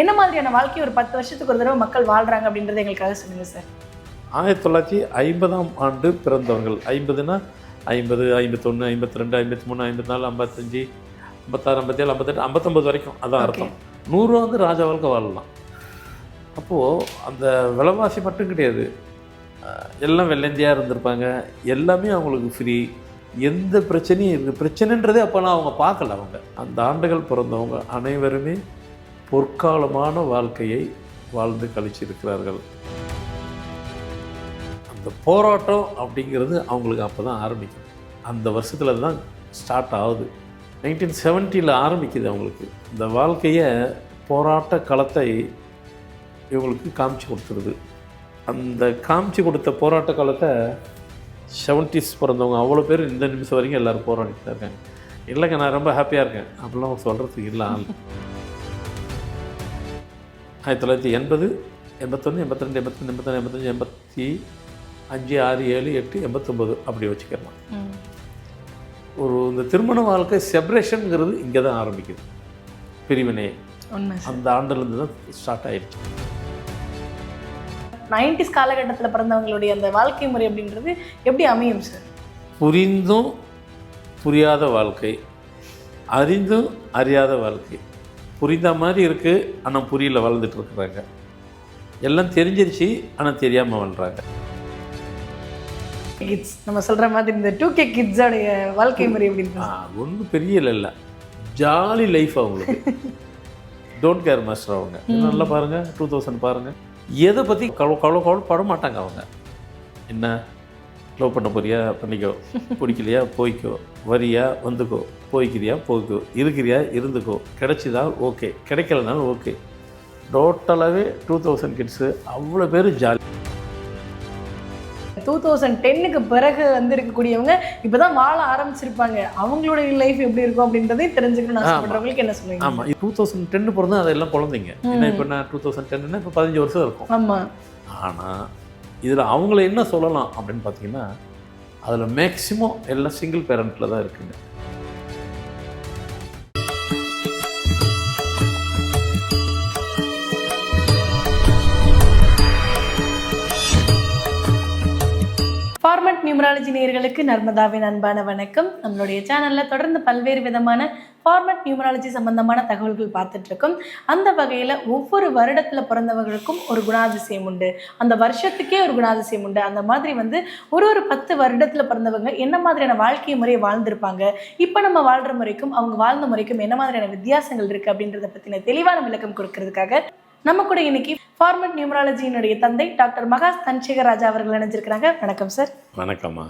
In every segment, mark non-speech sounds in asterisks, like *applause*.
என்ன மாதிரியான வாழ்க்கை ஒரு பத்து வருஷத்துக்கு ஒரு தடவை மக்கள் வாழ்றாங்க அப்படின்றத எங்களுக்காக சொல்லுங்க சார் ஆயிரத்தி தொள்ளாயிரத்தி ஐம்பதாம் ஆண்டு பிறந்தவர்கள். ஐம்பதுனா ஐம்பது ஐம்பத்தொன்று ஐம்பத்தி ரெண்டு ஐம்பத்தி மூணு ஐம்பத்தி நாலு ஐம்பத்தஞ்சு ஐம்பத்தாறு ஐம்பத்தேழு ஐம்பத்தெட்டு ஐம்பத்தொம்பது வரைக்கும். அதான் அர்த்தம். நூறு வந்து ராஜா வாழ்க்கை வாழலாம். அப்போது அந்த விலைவாசி மட்டும் கிடையாது. எல்லாம் வெள்ளந்தியாக இருந்திருப்பாங்க. எல்லாமே அவங்களுக்கு ஃப்ரீ எந்த பிரச்சனையும் இருக்குது பிரச்சனைன்றதே அப்போலாம் அவங்க பார்க்கல அவங்க. அந்த ஆண்டுகள் பிறந்தவங்க அனைவருமே பொற்காலமான வாழ்க்கையை வாழ்ந்து கழிச்சிருக்கிறார்கள். அந்த போராட்டம் அப்படிங்கிறது அவங்களுக்கு அப்போ தான் ஆரம்பிக்கும். அந்த வருஷத்தில் தான் ஸ்டார்ட் ஆகுது. நைன்டீன் செவன்ட்டியில் ஆரம்பிக்குது அவங்களுக்கு. இந்த வாழ்க்கையை போராட்ட களத்தை இவங்களுக்கு காமிச்சு கொடுத்துருது. அந்த காமிச்சு கொடுத்த போராட்ட காலத்தை செவன்டிஸ் பிறந்தவங்க அவ்வளோ பேர் இந்த நிமிஷம் வரைக்கும் எல்லோரும் போராடிட்டு இருக்காங்க. இல்லைங்க நான் ரொம்ப ஹாப்பியாக இருக்கேன். அப்படிலாம் சொல்கிறதுக்கு இல்லை ஆள். ஆயிரத்தி தொள்ளாயிரத்தி எண்பது எண்பத்தொன்று எண்பத்திரெண்டு எண்பத்தொன்று எண்பத்தொன்று எண்பத்தஞ்சு எண்பத்தி அஞ்சு ஆறு ஏழு எட்டு எண்பத்தொம்பது அப்படி வச்சுக்கலாம் ம். ஒரு இந்த திருமண வாழ்க்கை செப்பரேஷனுங்கிறது இங்கே தான் ஆரம்பிக்குது. பிரிவினை அந்த ஆண்டுலேருந்து தான் ஸ்டார்ட் ஆயிடுச்சு. நைன்டிஸ் காலகட்டத்தில் பிறந்தவங்களுடைய அந்த வாழ்க்கை முறை அப்படின்றது எப்படி அமையும் சார்? புரிந்தும் புரியாத வாழ்க்கை அறிந்தும் அறியாத வாழ்க்கை. புரிந்த மாதிரி இருக்குது ஆனால் புரியல வாழ்ந்துட்டு இருக்கிறாங்க. எல்லாம் தெரிஞ்சிருச்சு ஆனால் தெரியாமல் வாழ்கிறாங்க கிட்ஸ் நம்ம சொல்ற மாதிரி இந்த டூ கே கிட்ஸோடைய வாழ்க்கை முறை அப்படின்னு ஒன்றும் பெரிய இல்லை. இல்லை ஜாலி லைஃப் அவங்களுக்கு டோன்ட் கேர் மாஸ்டர் அவங்க. நல்லா பாருங்கள் டூ தௌசண்ட் பாருங்கள் எதை பற்றி கவலை கவலை கவலைப்பட மாட்டாங்க அவங்க. என்ன? லவ் பண்ண போறியா பண்ணிக்கோ. பிடிக்கலையா? போய்க்கோ. வரியா? வந்துக்கோ. போய்க்கிறியா? போய்க்கோ இருக்கிறியா? இருந்துக்கோ. கிடைச்சிதா? ஓகே. கிடைக்கலனாலும் ஓகே. டோட்டலாகவே டூ தௌசண்ட் கிட்ஸு அவ்வளோ பேர் ஜாலி டூ தௌசண்ட் டென்னுக்கு பிறகு வந்து இருக்கக்கூடியவங்க இப்பதான் வாழ ஆரம்பிச்சிருப்பாங்க. அவங்களுடைய லைஃப் எப்படி இருக்கும் அப்படின்றதையும் தெரிஞ்சுக்கணும்னு ஆசைப்படுறவங்களுக்கு என்ன சொல்லுவீங்க? ஆமாம் டூ தௌசண்ட் டென்னு பிறந்தா அதெல்லாம் குழந்தைங்க. ஏன்னா இப்போ நான் டூ தௌசண்ட் டென்னா இப்போ பதினஞ்சு வருஷம் இருக்கும். ஆமா. ஆனால் இதில் அவங்கள என்ன சொல்லலாம் அப்படின்னு பார்த்தீங்கன்னா அதில் மேக்சிமம் எல்லாம் சிங்கிள் பேரண்ட்டில் தான் இருக்குங்க. ஃபார்மட் நியூமராலஜி நேர்களுக்கு நர்மதாவின் அன்பான வணக்கம். நம்மளுடைய சேனலில் தொடர்ந்து பல்வேறு விதமான ஃபார்மட் நியூமராலஜி சம்பந்தமான தகவல்கள் பார்த்துட்டு இருக்கோம் அந்த வகையில ஒவ்வொரு வருடத்துல பிறந்தவர்களுக்கும் ஒரு குணாதிசயம் உண்டு. அந்த வருஷத்துக்கே ஒரு குணாதிசயம் உண்டு. அந்த மாதிரி வந்து ஒரு ஒரு பத்து வருடத்துல பிறந்தவங்க என்ன மாதிரியான வாழ்க்கை முறையை வாழ்ந்திருப்பாங்க? இப்போ நம்ம வாழ்ற முறைக்கும் அவங்க வாழ்ந்த முறைக்கும் என்ன மாதிரியான வித்தியாசங்கள் இருக்கு அப்படின்றத பத்தின தெளிவான விளக்கம் கொடுக்கறதுக்காக நம்ம கூட இன்னைக்கு ஃபார்மட் நியூமராலஜியினுடைய தந்தை டாக்டர் மகாஸ் தன்சேகர் ராஜா அவர்கள் இணைஞ்சிருக்கிறாங்க. வணக்கம் சார். வணக்கம்மா.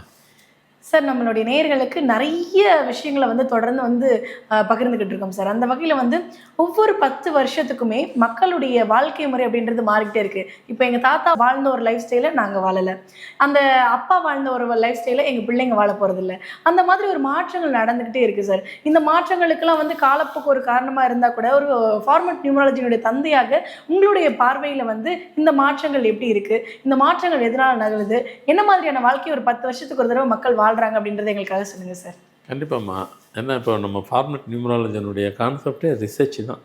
சார் நம்மளுடைய நேயர்களுக்கு நிறைய விஷயங்களை வந்து தொடர்ந்து வந்து பகிர்ந்துக்கிட்டு இருக்கோம் சார். அந்த வகையில் வந்து ஒவ்வொரு பத்து வருஷத்துக்குமே மக்களுடைய வாழ்க்கை முறை அப்படின்றது மாறிக்கிட்டே இருக்கு. இப்போ எங்கள் தாத்தா வாழ்ந்த ஒரு லைஃப் ஸ்டைலை நாங்கள் வாழலை. அந்த அப்பா வாழ்ந்த ஒரு லைஃப் ஸ்டைலை எங்கள் பிள்ளைங்க வாழ போகிறதில்ல அந்த மாதிரி ஒரு மாற்றங்கள் நடந்துக்கிட்டே இருக்குது சார். இந்த மாற்றங்களுக்கெல்லாம் வந்து காலப்போக்கு ஒரு காரணமாக இருந்தால் கூட ஒரு ஃபார்மட் நியூமராலஜியினுடைய தந்தையாக உங்களுடைய பார்வையில் வந்து இந்த மாற்றங்கள் எப்படி இருக்குது இந்த மாற்றங்கள் எதனால் நகருது என்ன மாதிரியான வாழ்க்கை ஒரு பத்து வருஷத்துக்கு ஒரு தடவை மக்கள் பண்ணுறாங்க அப்படின்றத எங்களுக்காக சொல்லுங்கள் சார். கண்டிப்பாம்மா. என்ன இப்போ நம்ம ஃபார்மட் நியூமராலஜனுடைய கான்செப்டே ரிசர்ச் தான்.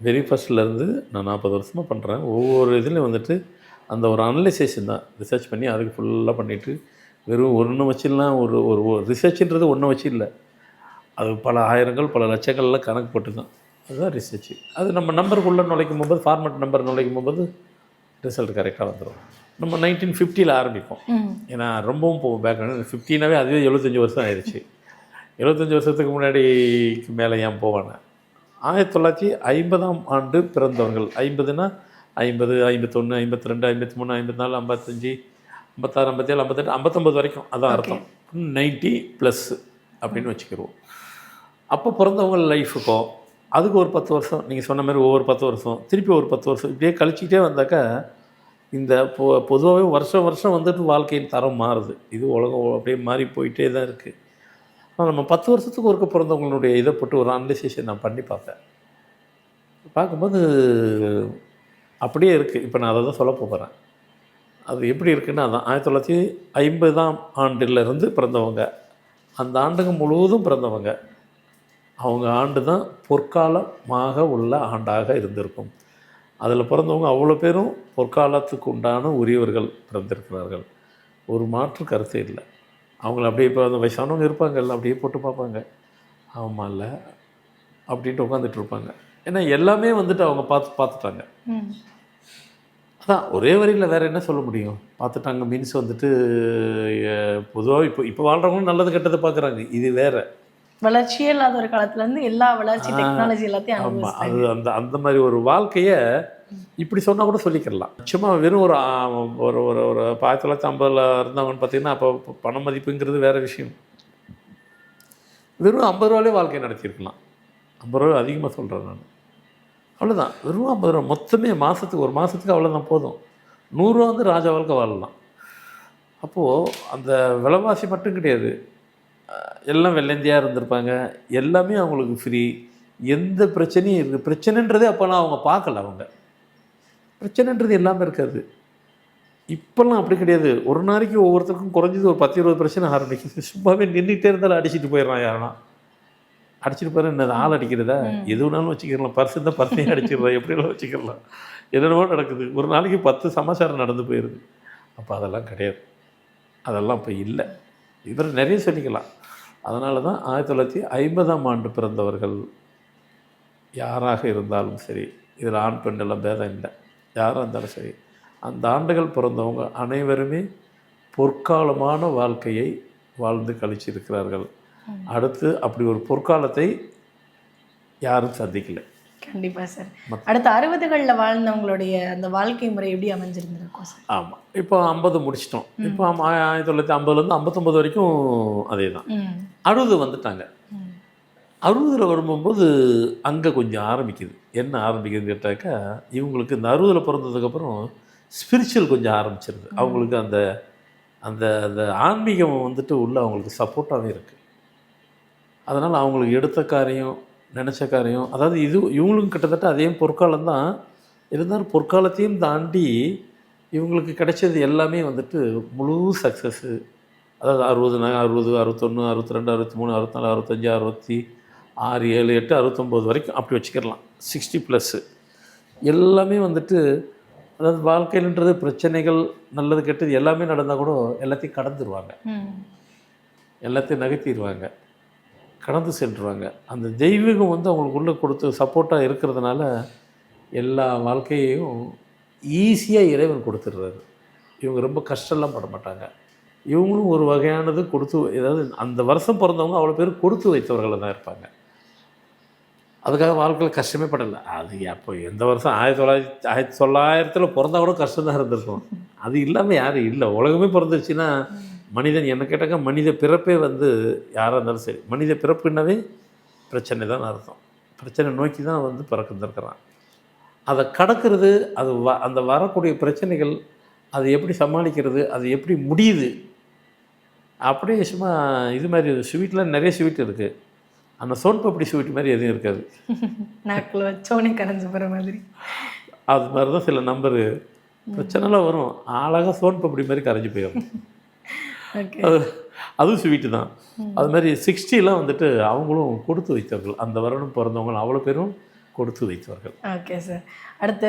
வெரி ஃபஸ்ட்லேருந்து நான் நாற்பது வருஷமாக பண்ணுறேன் ஒவ்வொரு இதுலேயும் வந்துட்டு அந்த ஒரு அனலைசேஷன் தான். ரிசர்ச் பண்ணி அதுக்கு ஃபுல்லாக பண்ணிவிட்டு வெறும் ஒன்று வச்சுலாம் ஒரு ஒரு ரிசர்ச்ன்றது ஒன்று வச்சு இல்லை அது பல ஆயிரங்கள் பல லட்சங்கள்லாம் கணக்கு போட்டு தான் அதுதான் ரிசர்ச் அது நம்ம நம்பருக்குள்ளே நுழைக்கும் போது ஃபார்மட் நம்பர் நுழைக்கும் போது ரிசல்ட் கரெக்டாக வந்துடும் நம்ம நைன்டீன் ஃபிஃப்டியில் ஆரம்பிப்போம். ஏன்னா ரொம்பவும் போகும் பேக் ஃபிஃப்டினாவே அதுவே எழுபத்தஞ்சி வருஷம் ஆயிடுச்சு. எழுபத்தஞ்சி வருஷத்துக்கு முன்னாடிக்கு மேலே ஏன் போவானே ஆயிரத்தி தொள்ளாயிரத்தி ஐம்பதாம் ஆண்டு பிறந்தவர்கள். ஐம்பதுனா ஐம்பது ஐம்பத்தொன்று ஐம்பத்தி ரெண்டு ஐம்பத்தி மூணு ஐம்பத்தி நாலு ஐம்பத்தஞ்சு ஐம்பத்தாறு ஐம்பத்தேழு ஐம்பத்தெட்டு ஐம்பத்தொம்பது வரைக்கும். அதான் அர்த்தம். நைன்ட்டி ப்ளஸ் அப்படின்னு வச்சுக்கிடுவோம் அப்போ பிறந்தவங்க லைஃப் இப்போ அதுக்கு ஒரு பத்து வருஷம் நீங்கள் சொன்ன மாதிரி ஒவ்வொரு பத்து வருஷம் திருப்பி ஒரு பத்து வருஷம் இப்படியே கழிச்சிக்கிட்டே வந்தாக்கா இந்த பொ பொதுவாகவே வருஷம் வருஷம் வந்துட்டு வாழ்க்கையின் தரம் மாறுது. இது உலகம் அப்படியே மாறி போயிட்டே தான் இருக்குது ஆனால் நம்ம பத்து வருஷத்துக்கு ஒருக்க பிறந்தவங்களுடைய இதை போட்டு ஒரு அனலைசேஷன் நான் பண்ணி பார்த்தேன். பார்க்கும்போது அப்படியே இருக்குது இப்போ நான் அதை தான் சொல்ல போகிறேன் அது எப்படி இருக்குன்னா அதான் ஆயிரத்தி தொள்ளாயிரத்தி ஐம்பதாம் ஆண்டிலிருந்து பிறந்தவங்க. அந்த ஆண்டுங்க முழுவதும் பிறந்தவங்க. அவங்க ஆண்டு தான் பொற்காலமாக உள்ள ஆண்டாக இருந்திருக்கும். அதில் பிறந்தவங்க அவ்வளோ பேரும் பொற்காலத்துக்கு உண்டான உரியவர்கள் பிறந்திருக்கிறார்கள். ஒரு மாற்று கருத்து இல்லை. அவங்கள அப்படியே இப்போ அந்த வயசானவங்க இருப்பாங்கல்ல அப்படியே போட்டு பார்ப்பாங்க. ஆமாம் இல்லை அப்படின்ட்டு உட்காந்துட்டு இருப்பாங்க. ஏன்னா எல்லாமே வந்துட்டு அவங்க பார்த்து பார்த்துட்டாங்க அதான் ஒரே வரியில் வேறு என்ன சொல்ல முடியும்? பார்த்துட்டாங்க மீன்ஸ் வந்துட்டு பொதுவாக இப்போ இப்போ வாழ்கிறவங்களும் நல்லது கெட்டதை பார்க்குறாங்க இது வேற. வளர்ச்சியே இல்லாத ஒரு காலத்துல இருந்து எல்லா வளர்ச்சி டெக்னாலஜி எல்லாத்தையும் அது அந்த அந்த மாதிரி ஒரு வாழ்க்கையை இப்படி சொன்னால் கூட சொல்லிக்கிறலாம் சும்மா வெறும் ஒரு ஒரு ஒரு ஒரு ஆயிரத்தி தொள்ளாயிரத்தி ஐம்பதில் இருந்தவங்கன்னு பார்த்தீங்கன்னா அப்போ பண மதிப்புங்கிறது வேற விஷயம். வெறும் ஐம்பது ரூபாலே வாழ்க்கையை நடத்தியிருக்கலாம். ஐம்பது ரூபா அதிகமாக சொல்கிறேன் நான். அவ்வளோதான் வெறும் ஐம்பது ரூபா மொத்தமே மாதத்துக்கு ஒரு மாதத்துக்கு அவ்வளோதான் போதும். நூறுரூவா வந்து ராஜா வாழ்க்கை வாழலாம். அப்போது அந்த விலைவாசி மட்டும் கிடையாது. எல்லாம் வெள்ளந்தியாக இருந்திருப்பாங்க. எல்லாமே அவங்களுக்கு ஃப்ரீ எந்த பிரச்சனையும் இருக்குது பிரச்சனைன்றதே அப்போல்லாம் அவங்க பார்க்கல அவங்க. பிரச்சனைன்றது எல்லாமே இருக்காது. இப்போல்லாம் அப்படி கிடையாது. ஒரு நாளைக்கு ஒவ்வொருத்தருக்கும் குறைஞ்சது ஒரு பத்து இருபது பிரச்சனை ஆரம்பிக்குது. சும்மாவே நின்றுட்டே இருந்தாலும் அடிச்சிட்டு போயிடறான் யாருன்னா அடிச்சிட்டு போயிட என்னது? ஆள் அடிக்கிறதா? எது வேணாலும் வச்சுக்கலாம் பர்ஸ் இருந்தால் பர்ஸையும் அடிச்சிடலாம் எப்படினாலும் வச்சுக்கலாம் என்னென்னவோ நடக்குது. ஒரு நாளைக்கு பத்து சமாச்சாரம் நடந்து போயிடுது அப்போ அதெல்லாம் கிடையாது. அதெல்லாம் இப்போ இல்லை. இவர் நிறைய சொல்லிக்கலாம். அதனால தான் ஆயிரத்தி தொள்ளாயிரத்தி ஐம்பதாம் ஆண்டு பிறந்தவர்கள் யாராக இருந்தாலும் சரி இதில் ஆண் பெண் எல்லாம் பேதம் இல்லை. யாராக இருந்தாலும் சரி அந்த ஆண்டுகள் பிறந்தவங்க அனைவருமே பொற்காலமான வாழ்க்கையை வாழ்ந்து கழிச்சிருக்கிறார்கள். அடுத்து அப்படி ஒரு பொற்காலத்தை யாரும் சந்திக்கலை. கண்டிப்பா சார். அடுத்த அறுபதுகள்ல வாழ்ந்தவங்களுடைய அந்த வாழ்க்கை முறை எப்படி அமைஞ்சிருந்திருக்கும் சார்? ஆமாம் இப்போ ஐம்பது முடிச்சிட்டோம். இப்போ ஆயிரத்தி தொள்ளாயிரத்தி ஐம்பதுலேருந்து ஐம்பத்தொம்பது வரைக்கும் அதே தான் அறுபது வந்துட்டாங்க. அறுபதில் வரும்போது அங்கே கொஞ்சம் ஆரம்பிக்குது. என்ன ஆரம்பிக்குதுன்னு கேட்டாக்கா இவங்களுக்கு இந்த அறுபதில் பிறந்ததுக்கப்புறம் ஸ்பிரிச்சுவல் கொஞ்சம் ஆரம்பிச்சிருது. அவங்களுக்கு அந்த அந்த அந்த ஆன்மீகம் வந்துட்டு உள்ள அவங்களுக்கு சப்போர்ட்டாகவே இருக்குது அதனால் அவங்களுக்கு எடுத்த காரியம் நினச்ச காரியம். அதாவது இது இவங்களுக்கும் கிட்டத்தட்ட அதே பொற்காலம் தான் இருந்தாலும் பொற்காலத்தையும் தாண்டி இவங்களுக்கு கிடைச்சது எல்லாமே வந்துட்டு முழு சக்ஸஸ்ஸு அதாவது அறுபது அறுபது அறுபத்தொன்று அறுபத்தி ரெண்டு அறுபத்தி மூணு அறுபத்தாலு அறுபத்தஞ்சு அறுபத்தி ஆறு ஏழு எட்டு அறுபத்தொம்போது வரைக்கும் அப்படி வச்சுக்கிடலாம். சிக்ஸ்டி ப்ளஸ்ஸு எல்லாமே வந்துட்டு அதாவது வாழ்க்கையிலன்றது பிரச்சனைகள் நல்லது கெட்டது எல்லாமே நடந்தால் கூட எல்லாத்தையும் கடந்துருவாங்க. எல்லாத்தையும் நகர்த்திடுவாங்க கடந்து சென்றுவாங்க. அந்த தெய்வீகம் வந்து அவங்களுக்குள்ளே கொடுத்து சப்போர்ட்டாக இருக்கிறதுனால எல்லா வாழ்க்கையையும் ஈஸியாக இறைவன் கொடுத்துடுறாரு. இவங்க ரொம்ப கஷ்டம்லாம் பட மாட்டாங்க. இவங்களும் ஒரு வகையானது கொடுத்து ஏதாவது அந்த வருஷம் பிறந்தவங்க அவ்வளோ பேர் கொடுத்து வைத்தவர்களாக தான் இருப்பாங்க. அதுக்காக வாழ்க்கையில் கஷ்டமே படலை. அது அப்போ எந்த வருஷம் ஆயிரத்தி தொள்ளாயிரத்தி ஆயிரத்தி தொள்ளாயிரத்தில் பிறந்தா கூட கஷ்டம் தான் இருந்திருக்கும். அது இல்லாமல் யாரும் இல்லை. உலகமே பிறந்துச்சுன்னா மனிதன் என்ன கேட்டாக்க மனித பிறப்பே வந்து யாராக இருந்தாலும் சரி மனித பிறப்புன்னாவே பிரச்சனை தான் அர்த்தம். பிரச்சனை நோக்கி தான் வந்து பிறக்கிருந்திருக்கிறான் அதை கடக்கிறது அது வ அந்த வரக்கூடிய பிரச்சனைகள் அது எப்படி சமாளிக்கிறது அது எப்படி முடியுது? அப்படியே சும்மா இது மாதிரி ஸ்வீட்டில் நிறைய ஸ்வீட் இருக்குது அந்த சோன்பப்படி ஸ்வீட் மாதிரி எதுவும் இருக்காது. *laughs* நாக்கில் வச்சோடனே கரைஞ்சு போகிற மாதிரி. அது மாதிரி தான் சில நம்பரு. பிரச்சனைலாம் வரும். அழகாக சோன்பப்படி மாதிரி கரைஞ்சி போயிடும். *laughs* அது அதுவும் ஸ்வீட்டு தான். அது மாதிரி சிக்ஸ்டிலாம் வந்துட்டு அவங்களும் கொடுத்து வைத்தவர்கள். அந்த வருடம் பிறந்தவங்க அவ்வளோ பேரும் கொடுத்து வைத்தவர்கள். ஓகே சார் அடுத்த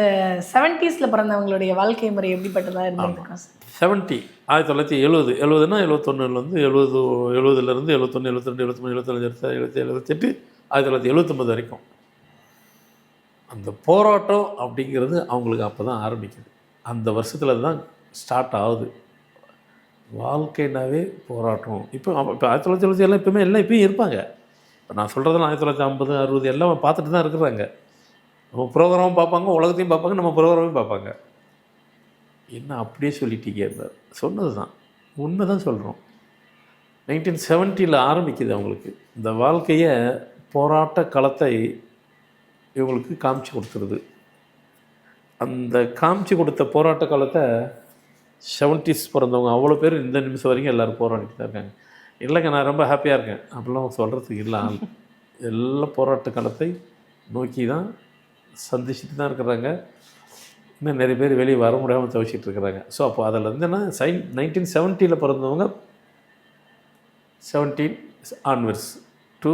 செவன்டீஸில் பிறந்தவங்களுடைய வாழ்க்கை முறை எப்படிப்பட்டதாக இருந்திருக்கும் சார் செவன்ட்டி ஆயிரத்தி தொள்ளாயிரத்தி எழுபது எழுபதுனா எழுபத்தொன்னுலேருந்து எழுபது எழுபதுலேருந்து எழுபத்தொன்று எழுபத்திரெண்டு எழுபத்தொன்று எழுபத்தஞ்சு எழுபத்தி எழுபத்தெட்டு ஆயிரத்தி தொள்ளாயிரத்தி எழுபத்தொம்பது வரைக்கும். அந்த போராட்டம் அப்படிங்கிறது அவங்களுக்கு அப்போ தான் ஆரம்பிக்குது. அந்த வருஷத்தில் தான் ஸ்டார்ட் ஆகுது. வாழ்க்கைனாவே போராட்டம். இப்போ இப்போ ஆயிரத்தி தொள்ளாயிரத்தி எழுபத்தி எல்லாம் இப்போயுமே எல்லாம் இப்பயும் இருப்பாங்க. இப்போ நான் சொல்கிறதெல்லாம் ஆயிரத்தி தொள்ளாயிரத்தி ஐம்பது அறுபது எல்லாம் பார்த்துட்டு தான் இருக்கிறாங்க. நம்ம ப்ரோக்ராமும் பார்ப்பாங்க உலகத்தையும் பார்ப்பாங்க நம்ம ப்ரோக்ராமையும் பார்ப்பாங்க. என்ன அப்படியே சொல்லிட்டீங்க சொன்னது தான் உண்மை தான் சொல்கிறோம் நைன்டீன் செவன்ட்டியில் ஆரம்பிக்குது அவங்களுக்கு. இந்த வாழ்க்கையை போராட்ட களத்தை இவங்களுக்கு காமிச்சு கொடுத்துருது. அந்த காமிச்சு கொடுத்த போராட்ட காலத்தை செவன்டிஸ் பிறந்தவங்க அவ்வளோ பேர் இந்த நிமிஷம் வரைக்கும் எல்லோரும் போராடிட்டு தான் இருக்காங்க. இல்லைங்க நான் ரொம்ப ஹாப்பியாக இருக்கேன். அப்படிலாம் சொல்கிறதுக்கு இல்லை ஆள். எல்லாம் போராட்ட காலத்தை நோக்கி தான் சந்திச்சுட்டு தான் இருக்கிறாங்க. இன்னும் நிறைய பேர் வெளியே வர முடியாமல் தவிச்சிட்டு இருக்கிறாங்க. ஸோ அப்போ அதில் இருந்துன்னா சைன் நைன்டீன் செவன்ட்டியில் பிறந்தவங்க seventeen onwards to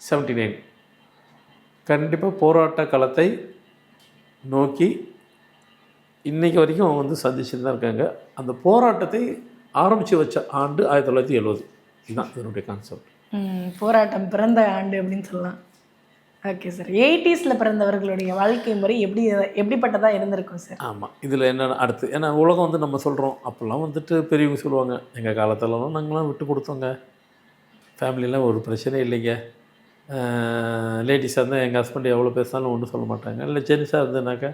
seventy nine கண்டிப்பாக போராட்ட களத்தை நோக்கி இன்னைக்கு வரைக்கும் அவங்க வந்து சந்திச்சுட்டு தான் இருக்காங்க. அந்த போராட்டத்தை ஆரம்பித்து வச்ச ஆண்டு ஆயிரத்தி தொள்ளாயிரத்தி எழுபது. இதுதான் இதனுடைய கான்செப்ட் போராட்டம் பிறந்த ஆண்டு அப்படின்னு சொல்லலாம். ஓகே சார் எயிட்டிஸில் பிறந்தவர்களுடைய வாழ்க்கை முறை எப்படி எப்படிப்பட்டதாக இருந்திருக்கும் சார் ஆமாம் இதில் என்னென்ன அடுத்து? ஏன்னா உலகம் வந்து நம்ம சொல்கிறோம் அப்போல்லாம் வந்துட்டு பெரியவங்க சொல்லுவாங்க எங்கள் காலத்துலலாம் நாங்களாம் விட்டு கொடுத்தோங்க. ஃபேமிலிலாம் ஒரு பிரச்சனை இல்லைங்க. லேடிஸாக இருந்தால் எங்கள் ஹஸ்பண்ட் எவ்வளோ பேசினாலும் ஒன்றும் சொல்ல மாட்டாங்க. இல்லை ஜென்ஸாக இருந்ததுனாக்கா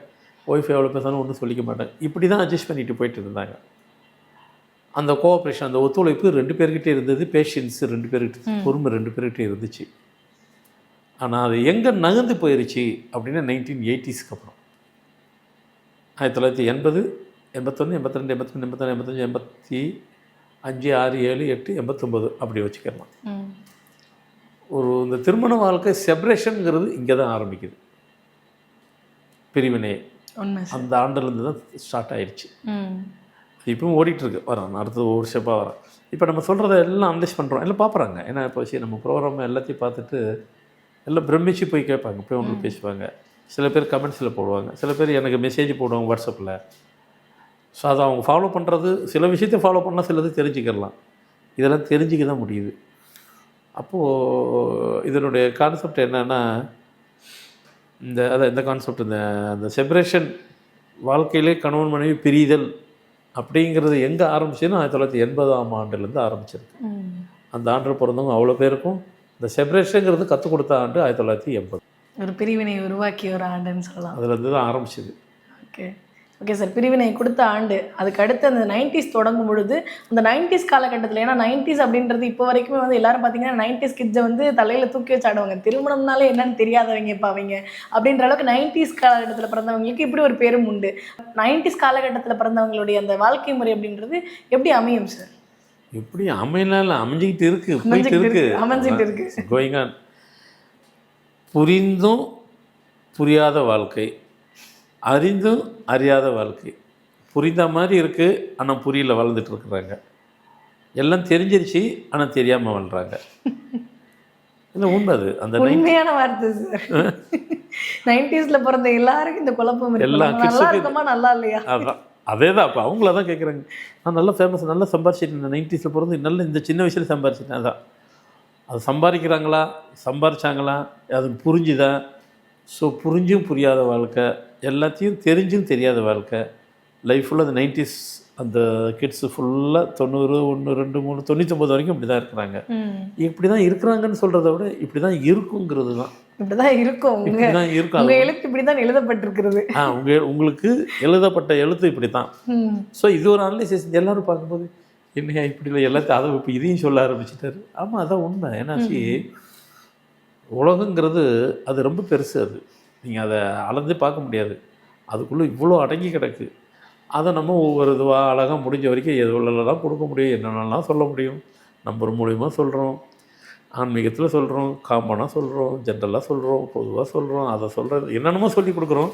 ஒய்ஃப் எவ்வளோ பேசினாலும் ஒன்றும் சொல்லிக்க மாட்டாங்க. இப்படி தான் அட்ஜஸ்ட் பண்ணிட்டு போயிட்டு இருந்தாங்க. அந்த கோஆப்ரேஷன் அந்த ஒத்துழைப்பு ரெண்டு பேர்கிட்ட இருந்தது பேஷன்ஸ் ரெண்டு பேர்கிட்ட பொறுமை ரெண்டு பேர்கிட்ட இருந்துச்சு. ஆனால் அது எங்கே நகர்ந்து போயிருச்சு அப்படின்னா நைன்டீன் எயிட்டிஸ்க்கு அப்புறம். ஆயிரத்தி தொள்ளாயிரத்தி எண்பது எண்பத்தொன்று எண்பத்தி ரெண்டு எண்பத்தி மூணு எண்பத்தஞ்சு எண்பத்தி அஞ்சு ஆறு ஏழு எட்டு எண்பத்தொம்பது அப்படி வச்சுக்கலாம் ஒரு இந்த திருமண வாழ்க்கை செப்பரேஷனுங்கிறது இங்கே தான் ஆரம்பிக்குது. பிரிவினை அந்த ஆண்டுலேருந்து தான் ஸ்டார்ட் ஆயிடுச்சு இப்பவும் ஓடிட்டுருக்கு. வரோம். அடுத்தது ஒரு ஸ்டெப்பாக வரோம். இப்போ நம்ம சொல்கிறத எல்லாம் அனலைஸ் பண்ணுறோம் எல்லாம் பார்க்குறாங்க ஏன்னா இப்போ சரி நம்ம ப்ரோக்ராம் எல்லாத்தையும் பார்த்துட்டு எல்லாம் பிரமிச்சு போய் கேட்பாங்க. போய் ஒன்று பேசுவாங்க. சில பேர் கமெண்ட்ஸில் போடுவாங்க. சில பேர் எனக்கு மெசேஜ் போடுவாங்க வாட்ஸ்அப்பில் ஸோ அதை அவங்க ஃபாலோ பண்ணுறது சில விஷயத்தை ஃபாலோ பண்ணால் சிலது தெரிஞ்சுக்கிடலாம். இதெல்லாம் தெரிஞ்சுக்க தான் முடியுது. அப்போது இதனுடைய கான்செப்ட் என்னென்னா இந்த அதான் இந்த கான்செப்ட் இந்த அந்த செப்பரேஷன் வாழ்க்கையிலே கணவன் மனைவி பிரிதல் அப்படிங்கிறது எங்கே ஆரம்பிச்சதுன்னா ஆயிரத்தி தொள்ளாயிரத்தி எண்பதாம் ஆண்டுலேருந்து ஆரம்பிச்சிருக்கு. அந்த ஆண்டு பிறந்தவங்க அவ்வளோ பேருக்கும் இந்த செப்பரேஷனுங்கிறது கற்றுக் கொடுத்த ஆண்டு ஆயிரத்தி தொள்ளாயிரத்தி எண்பது. ஒரு பிரிவினை உருவாக்கிய ஒரு ஆண்டுன்னு சொல்லலாம். அதுலேருந்து தான் ஆரம்பிச்சது. ஓகே. ஓகே சார் பிரிவினை கொடுத்த ஆண்டு. அதுக்கு அடுத்து அந்த நைன்டிஸ் தொடங்கும் பொழுது அந்த நைன்டிஸ் காலகட்டத்தில் ஏன்னா நைன்டிஸ் அப்படின்றது இப்போ வரைக்குமே வந்து எல்லாரும் பார்த்தீங்கன்னா நைன்டிஸ் கிட்ஸை வந்து தலையில் தூக்கி வச்சு ஆடுவாங்க. திருமணம்னாலே என்னன்னு தெரியாதவங்க இப்போ அவங்க. அப்படின்ற அளவுக்கு நைன்டிஸ் காலகட்டத்தில் பிறந்தவங்களுக்கு இப்படி ஒரு பேரும் உண்டு. நைன்டிஸ் காலகட்டத்தில் பிறந்தவங்களுடைய அந்த வாழ்க்கை முறை அப்படின்றது எப்படி அமையும் சார் எப்படி அமையலாம் அமைஞ்சிக்கிட்டு இருக்கு போயிட்டு இருக்கு. அமைஞ்சிக்கிட்டு இருக்கு. கோயிங் ஆன் புரிந்தும் புரியாத வாழ்க்கை. அறிந்தும் அறியாத வாழ்க்கை. புரிந்த மாதிரி இருக்குது ஆனால் புரியல வாழ்ந்துட்டு இருக்கிறாங்க. எல்லாம் தெரிஞ்சிருச்சு ஆனால் தெரியாமல் வாழ்கிறாங்க இல்லை உண்மை அது. அந்த உண்மையான வார்த்தை சார் நைன்டிஸ்ல பிறந்த எல்லாருக்கும் இந்த குழப்பம் எல்லா நல்லா இருக்கோமா நல்லா இல்லையா? அதான். அதே தான் அப்போ அவங்கள தான் கேட்குறாங்க நான் நல்லா ஃபேமஸ் நல்லா சம்பாரிச்சிட்டேன். நைன்டிஸில் பிறந்து நல்ல இந்த சின்ன வயசில் சம்பாரிச்சிட்டேன். அதான். அது சம்பாதிக்கிறாங்களா? சம்பாரிச்சாங்களா? அது புரிஞ்சுதா? ஸோ புரிஞ்சும் புரியாத வாழ்க்கை எல்லாத்தையும் தெரிஞ்சும் தெரியாத வாழ்க்கை. லைஃப் ஃபுல்லாக அந்த நைன்டிஸ் அந்த கிட்ஸு ஃபுல்லாக தொண்ணூறு ஒன்று ரெண்டு மூணு தொண்ணூத்தொம்பது வரைக்கும் இப்படி தான் இருக்கிறாங்க. இப்படி தான் இருக்கிறாங்கன்னு சொல்கிறத விட இப்படி தான் இருக்குங்கிறது தான். இப்படிதான் இருக்கும் இப்படி தான் இருக்கும். உங்க அது எழுத்து இப்படிதான் எழுதப்பட்டிருக்கிறது. ஆ உங்கள் உங்களுக்கு எழுதப்பட்ட எழுத்து இப்படி தான் ஸோ இது ஒரு அனலைசிஸ் எல்லாரும் பார்க்கும்போது என்னையா இப்படி இல்லை எல்லாத்தையும் அதை இப்போ இதையும் சொல்ல ஆரம்பிச்சிட்டாரு. ஆமாம் அதான் உண்மை. ஏன்னாச்சு உலகங்கிறது அது ரொம்ப பெருசு அது. நீங்கள் அதை அளந்தே பார்க்க முடியாது. அதுக்குள்ளே இவ்வளோ அடங்கி கிடக்கு. அதை நம்ம ஒவ்வொரு இதுவாக அழகாக முடிஞ்ச வரைக்கும் எதுவெல்லாம் கொடுக்க முடியும் என்னென்னலாம் சொல்ல முடியும். நம்பர் மூலியமாக சொல்கிறோம் ஆன்மீகத்தில் சொல்கிறோம் காமனாக சொல்கிறோம் ஜென்ரலாக சொல்கிறோம் பொதுவாக சொல்கிறோம் அதை சொல்கிறது என்னென்னமோ சொல்லி கொடுக்குறோம்.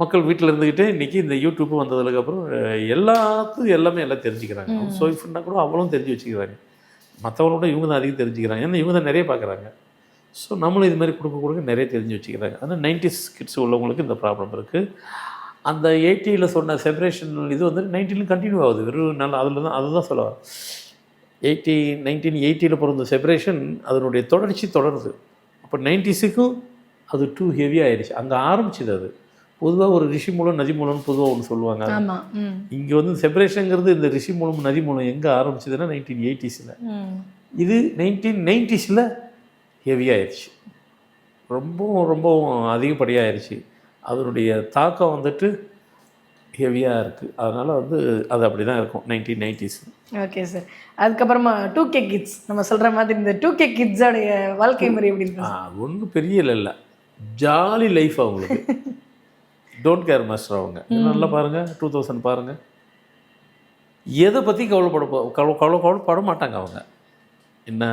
மக்கள் வீட்டில் இருந்துக்கிட்டே இன்றைக்கி இந்த யூடியூப் வந்ததுக்கப்புறம் எல்லாத்துக்கும் எல்லாமே எல்லாம் தெரிஞ்சுக்கிறாங்க. சோய்ஃபுன்னா கூட அவளும் தெரிஞ்சு வச்சுக்கிறாங்க. மற்றவங்களோட இவங்க தான் அதிகம் தெரிஞ்சுக்கிறாங்க. ஏன்னா இவங்க தான் நிறைய பார்க்குறாங்க. ஸோ நம்மளும் இது மாதிரி கொடுக்க கொடுக்க நிறைய தெரிஞ்சு வச்சுக்கிறாங்க. ஆனால் நைன்டிஸ் கிட்ஸ் உள்ளவங்களுக்கு இந்த ப்ராப்ளம் இருக்குது அந்த எயிட்டியில் சொன்ன செப்பரேஷன் இது வந்து நைன்டீனில் கண்டினியூ ஆகுது. வெறும் நல்லா அதில் தான் அதுதான் சொல்ல எயிட்டி நைன்டீன் எயிட்டியில் பிறந்த செப்பரேஷன் அதனுடைய தொடர்ச்சி தொடருது. அப்போ நைன்டிஸுக்கும் அது டூ ஹெவி ஆயிடுச்சு. அங்கே ஆரம்பிச்சுது அது. பொதுவாக ஒரு ரிஷி மூலம் நதி மூலம்னு பொதுவாக ஒன்று சொல்லுவாங்க. இங்கே வந்து செப்பரேஷனுங்கிறது இந்த ரிஷி மூலம் நதி மூலம் எங்கே ஆரம்பிச்சதுன்னா நைன்டீன் எயிட்டிஸில் இது நைன்டீன் நைன்டிஸில் ஹெவியாகிடுச்சு ரொம்பவும் ரொம்பவும் அதிகப்படியாயிருச்சு. அதனுடைய தாக்கம் வந்துட்டு ஹெவியாக இருக்குது அதனால் வந்து அது அப்படி தான் இருக்கும் நைன்டீன் நைன்டிஸ் ஓகே சார் அதுக்கப்புறமா டூ கே கிட்ஸ் நம்ம சொல்ற மாதிரி இந்த டூ கே கிட்ஸோடைய வாழ்க்கை முறை எப்படி இருக்கு அது ஒன்றும் பெரிய இல்லை இல்லை. ஜாலி லைஃப் அவங்களுக்கு. டோன்ட் கேர் மாஸ்டர் அவங்க. நல்லா பாருங்கள் டூ தௌசண்ட் பாருங்கள் எதை பற்றி கவலைப்பட கவலை கவலைப்பட மாட்டாங்க அவங்க. என்ன?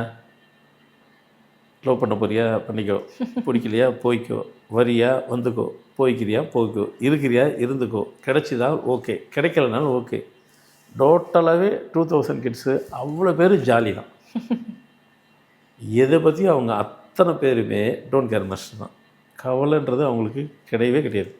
லவ் பண்ண போறியா? பண்ணிக்கோ. பிடிக்கலையா? போய்க்கோ. வரியா? வந்துக்கோ. போய்க்கிறியா? போய்க்கோ. இருக்கிறியா? இருந்துக்கோ. கிடைச்சிதா ஓகே. கிடைக்கலனாலும் ஓகே. டோட்டலாகவே டூ தௌசண்ட் கிட்ஸு அவ்வளோ பேர் ஜாலி தான். எதை பற்றி அவங்க அத்தனை பேருமே டோன்ட் கேர் மாஸ்டர் தான். கவலைன்றது அவங்களுக்கு கிடையவே கிடையாது.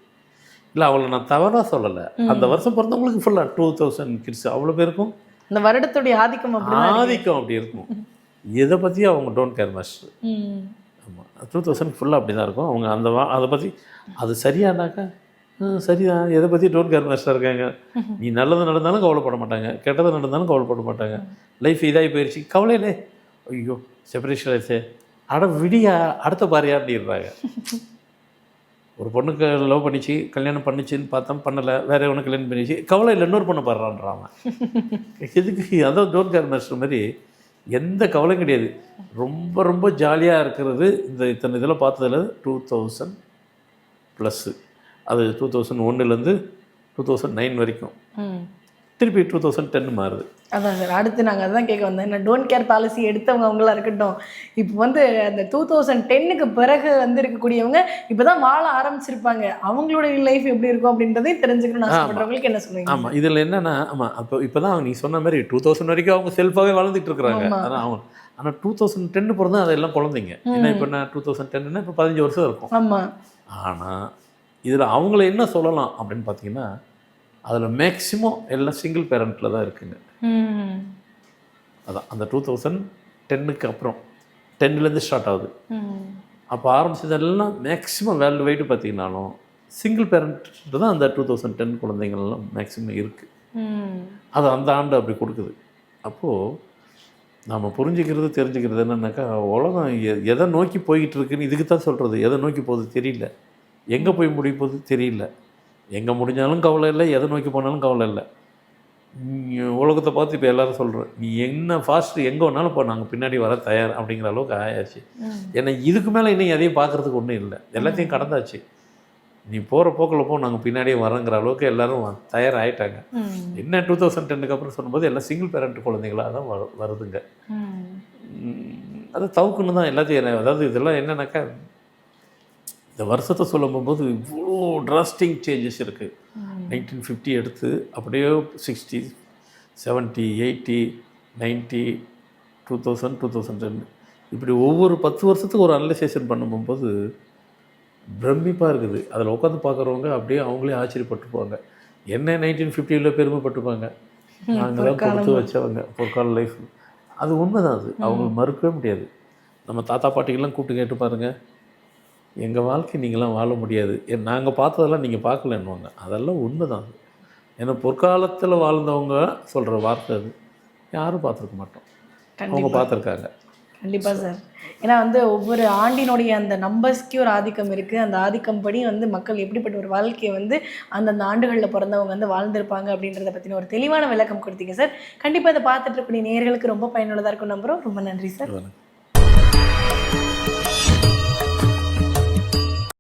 இல்லை அவளை நான் தவறாக சொல்லலை. அந்த வருஷம் பிறந்தவங்களுக்கு ஃபுல்லாக டூ தௌசண்ட் கிட்ஸ் அவ்வளோ பேருக்கும் இந்த வருடத்துடைய ஆதிக்கம். ஆதிக்கம் அப்படி இருக்கும். எதை பற்றியும் அவங்க டோன்ட் கேர் மாஸ்டர் ம். ஆமாம் டூ தௌசண்ட் ஃபுல்லாக அப்படி தான் இருக்கும். அவங்க அந்த வா அதை பற்றி அது சரியானாக்கா "ம், சரிதான். எதை பற்றி டோன்ட் கேர் மாஸ்டர் இருக்காங்க? நீ நல்லது நடந்தாலும் கவலைப்பட மாட்டாங்க. கெட்டது நடந்தாலும் கவலைப்பட மாட்டாங்க. லைஃப் இதாகி போயிடுச்சு கவலையிலே ஐயோ செப்பரேஷன் ஆயிடுச்சே. அட விடியா அடுத்த பாரியா அப்படின்றாங்க. ஒரு பொண்ணுக்கு லவ் பண்ணிச்சு கல்யாணம் பண்ணிச்சுன்னு பார்த்தா பண்ணலை. வேற ஒன்று கல்யாணம் பண்ணிச்சு. கவலை இல்லை இன்னொரு பொண்ணு பாடுறான்றான் எதுக்கு? அதான் டோன்ட் கேர் மாஸ்டர் மாதிரி எந்த கவலையும் கிடையாது. ரொம்ப ரொம்ப ஜாலியாக இருக்கிறது இந்த இத்தனை இதில் பார்த்ததுல டூ தௌசண்ட் ப்ளஸ்ஸு அது டூ தௌசண்ட் ஒன்றுலேருந்து டூ தௌசண்ட் நைன் வரைக்கும். திருப்பி டூ தௌசண்ட் டென் மாறுது. அதான் சார். அடுத்து நாங்கள் அதான் கேட்க வந்தேன். நான் டோன்ட் கேர் பாலிசி எடுத்தவங்க அவங்களா இருக்கட்டும். இப்போ வந்து அந்த டூ தௌசண்ட் டென்னுக்கு பிறகு வந்து இருக்கக்கூடியவங்க இப்போ தான் வாழ ஆரம்பிச்சிருப்பாங்க. அவங்களுடைய லைஃப் எப்படி இருக்கும் அப்படின்றதையும் தெரிஞ்சுக்கணும்னு ஆசைப்படுறவங்களுக்கு என்ன சொல்லுவீங்க ஆமாம் இதில் என்னென்னா ஆமாம் அப்போ இப்போ தான் நீ சொன்ன மாதிரி டூ தௌசண்ட் வரைக்கும் அவங்க செல்ஃபாகவே வளர்ந்துட்டு இருக்கிறாங்க. ஆனால் அவங்க. ஆனால் டூ தௌசண்ட் டென்னு பிறந்தா அதெல்லாம் குழந்தைங்க. ஏன்னா இப்போ என்ன டூ தௌசண்ட் டென்னா இப்போ பதினஞ்சு வருஷம் இருக்கும். ஆமாம் ஆனால் இதில் அவங்கள என்ன சொல்லலாம் அப்படின்னு பார்த்தீங்கன்னா அதில் மேக்ஸிமம் எல்லாம் சிங்கிள் பேரண்ட்டில் தான் இருக்குங்க. அதான் அந்த டூ தௌசண்ட் டென்னுக்கு அப்புறம் டென்னுலேருந்து ஸ்டார்ட் ஆகுது. அப்போ ஆரம்பிச்சதெல்லாம் மேக்ஸிமம் வேர்ல்டு வைடு பார்த்தீங்கன்னாலும் சிங்கிள் பேரண்ட் தான் அந்த டூ தௌசண்ட் டென் குழந்தைங்கள்லாம் மேக்ஸிமம் இருக்குது அது அந்த ஆண்டு அப்படி கொடுக்குது. அப்போது நாம் புரிஞ்சுக்கிறது தெரிஞ்சுக்கிறது என்னன்னாக்கா உலகம் எ- எதை நோக்கி போய்கிட்டு இருக்குன்னு இதுக்கு தான் சொல்கிறது எதை நோக்கி போகுது தெரியல. எங்கே போய் முடிய போகுது தெரியல. எங்கே முடிஞ்சாலும் கவலை இல்லை எதை நோக்கி போனாலும் கவலை இல்லை. நீ உலகத்தை பார்த்து இப்போ எல்லாரும் சொல்கிறோம் நீ என்ன ஃபாஸ்ட்டு எங்கே வேணாலும் இப்போ நாங்கள் பின்னாடி வர தயார் அப்படிங்கிற அளவுக்கு ஆயாச்சு. ஏன்னா இதுக்கு மேலே இன்னும் எதையும் பார்க்குறதுக்கு ஒன்றும் இல்லை. எல்லாத்தையும் கடந்தாச்சு. நீ போகிற போக்கில் போ நாங்கள் பின்னாடியே வரோங்கிற அளவுக்கு எல்லாரும் தயாராகிட்டாங்க ம். என்ன டூ தௌசண்ட் டென்னுக்கு அப்புறம் சொல்லும்போது எல்லாம் சிங்கிள் பேரண்ட் குழந்தைங்களாக தான் வரு வருதுங்க. அது தவுக்குன்னு தான் எல்லாத்தையும் அதாவது இதெல்லாம் என்னன்னாக்கா இந்த வருஷத்தை சொல்லும் போது இவ்வளோ டிராஸ்டிக் சேஞ்சஸ் இருக்குது நைன்டீன் ஃபிஃப்டி எடுத்து அப்படியே sixty seventy eighty ninety two thousand two thousand ten இப்படி ஒவ்வொரு பத்து வருஷத்துக்கு ஒரு அனலைசேஷன் பண்ணும்போது பிரமிப்பாக இருக்குது. அதில் உட்காந்து பார்க்குறவங்க அப்படியே அவங்களே ஆச்சரியப்பட்டுப்பாங்க. என்ன நைன்டீன் ஃபிஃப்டியில் பெருமைப்பட்டுப்பாங்க? நாங்கள் தான் கொடுத்து வச்சவங்க. பொற்கால லைஃப் அது உண்மைதான் அது. அவங்க மறுக்கவே முடியாது. நம்ம தாத்தா பாட்டிகள்லாம் கூப்பிட்டு கேட்டு பாருங்க எங்கள் வாழ்க்கை நீங்களாம் வாழ முடியாது. நாங்கள் பார்த்ததெல்லாம் நீங்கள் பார்க்கலன்னுவாங்க. அதெல்லாம் உண்மைதான். அது ஏன்னா பொற்காலத்தில் வாழ்ந்தவங்க சொல்கிற வார்த்தை அது. யாரும் பார்த்துருக்க மாட்டோம். அவங்க பார்த்துருக்காங்க. கண்டிப்பா சார். ஏன்னா வந்து ஒவ்வொரு ஆண்டினுடைய அந்த நம்பர்ஸ்க்கே ஒரு ஆதிக்கம் இருக்கு. அந்த ஆதிக்கம் படி வந்து மக்கள் எப்படிப்பட்ட ஒரு வாழ்க்கையை வந்து அந்தந்த ஆண்டுகளில் பிறந்தவங்க வந்து வாழ்ந்திருப்பாங்க அப்படின்றத பத்தின ஒரு தெளிவான விளக்கம் கொடுத்தீங்க சார். கண்டிப்பா இதை பார்த்துட்டு இருக்கக்கூடிய நேயர்களுக்கு ரொம்ப பயனுள்ளதா இருக்கும் நம்புறோம். ரொம்ப நன்றி சார்.